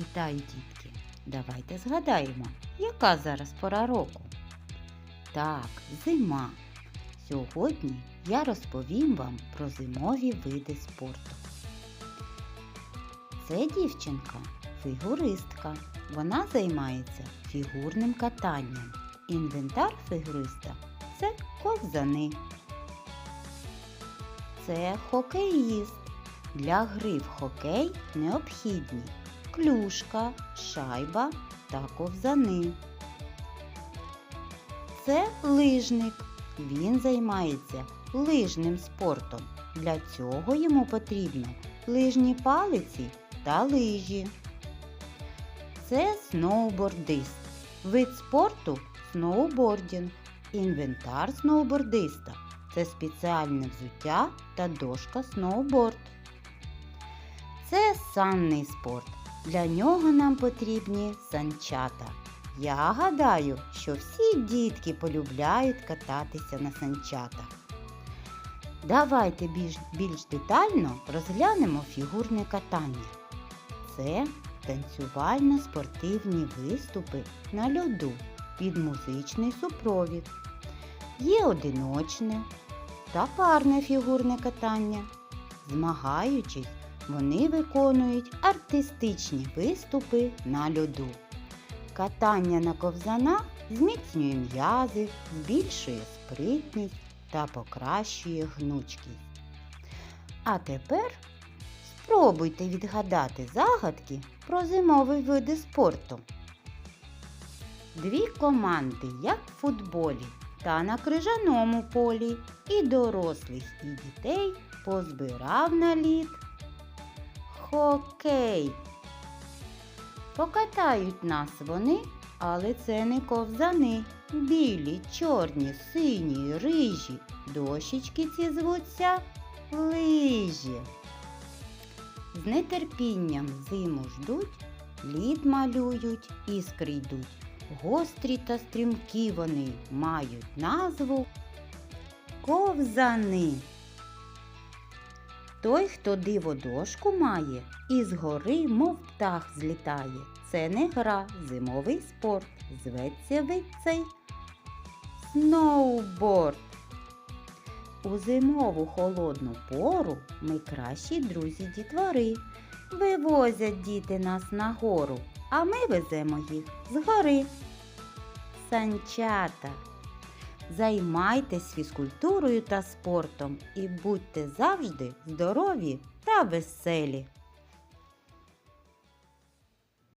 Вітаю, дітки! Давайте згадаємо, яка зараз пора року. Так, зима. Сьогодні я розповім вам про зимові види спорту. Це дівчинка фігуристка. Вона займається фігурним катанням. Інвентар фігуриста це ковзани. Це хокеїст. Для гри в хокей необхідні клюшка, шайба та ковзани. Це лижник. Він займається лижним спортом. Для цього йому потрібно лижні палиці та лижі. Це сноубордист. Вид спорту сноубордінг. Інвентар сноубордиста це спеціальне взуття та дошка сноуборд. Це санний спорт. Для нього нам потрібні санчата. Я гадаю, що всі дітки полюбляють кататися на санчатах. Давайте більш, більш детально розглянемо фігурне катання. Це танцювально-спортивні виступи на льоду під музичний супровід. Є одиночне та парне фігурне катання. Змагаючись, вони виконують артистичні виступи на льоду. Катання на ковзанах зміцнює м'язи, збільшує спритність та покращує гнучкість. А тепер спробуйте відгадати загадки про зимові види спорту. Дві команди, як в футболі, та на крижаному полі, і дорослих, і дітей позбирав на лід хокей. Покатають нас вони, але це не ковзани. Білі, чорні, сині, рижі. Дощечки ці звуться лижі. З нетерпінням зиму ждуть, лід малюють, іскри йдуть. Гострі та стрімкі вони мають назву ковзани. Той, хто диводошку має, із гори, мов птах, злітає. Це не гра, зимовий спорт. Зветься вид цей сноуборд. У зимову холодну пору ми кращі друзі дітвори. Вивозять діти нас на гору, а ми веземо їх з гори. Санчата. Займайтесь фізкультурою та спортом і будьте завжди здорові та веселі.